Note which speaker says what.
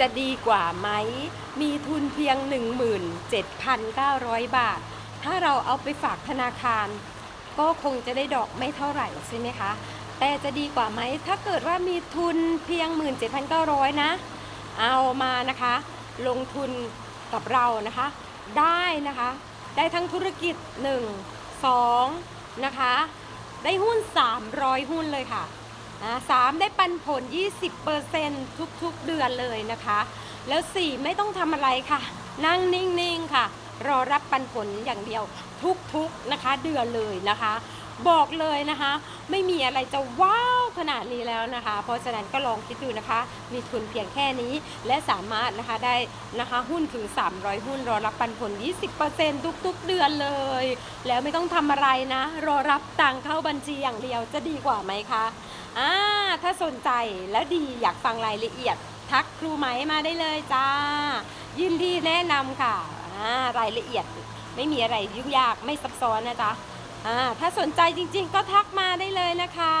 Speaker 1: จะดีกว่าไหม มีทุนเพียง 17,900 บาท ถ้าเราเอาไปฝากธนาคาร ก็คงจะได้ดอกไม่เท่าไหร่ใช่ไหมคะ แต่จะดีกว่าไหม ถ้าเกิดว่ามีทุนเพียง 17,900 นะ เอามานะคะ ลงทุนกับเรานะคะ ได้นะคะ ได้ทั้งธุรกิจ 1 2 นะคะ ได้หุ้น 300 หุ้นเลยค่ะนะ สามได้ปันผล 20%ทุกๆเดือนเลยนะคะ แล้ว 4 ไม่ต้องทำอะไรค่ะ นั่งนิ่งๆค่ะ รอรับปันผลอย่างเดียวทุกๆนะคะเดือนเลยนะคะ บอกเลยนะคะ ไม่มีอะไรจะว้าวขนาดนี้แล้วนะคะ เพราะฉะนั้นก็ลองคิดดูนะคะ มีทุนเพียงแค่นี้ และสามารถนะคะได้นะคะหุ้นถึง 300 หุ้น รอรับปันผล 20%ทุกๆเดือนเลย แล้วไม่ต้องทำอะไรนะ รอรับตังเข้าบัญชีอย่างเดียวจะดีกว่าไหมคะ อ่าถ้าสนใจแล้วดีอยากฟังรายละเอียด ทักครูไหมมาได้เลยจ้า ยินดีแนะนำค่ะอ่ารายละเอียดไม่มีอะไรยุ่งยากไม่ซับซ้อนนะจ๊ะอ่าถ้าสนใจจริงๆ ก็ทักมาได้เลยนะคะ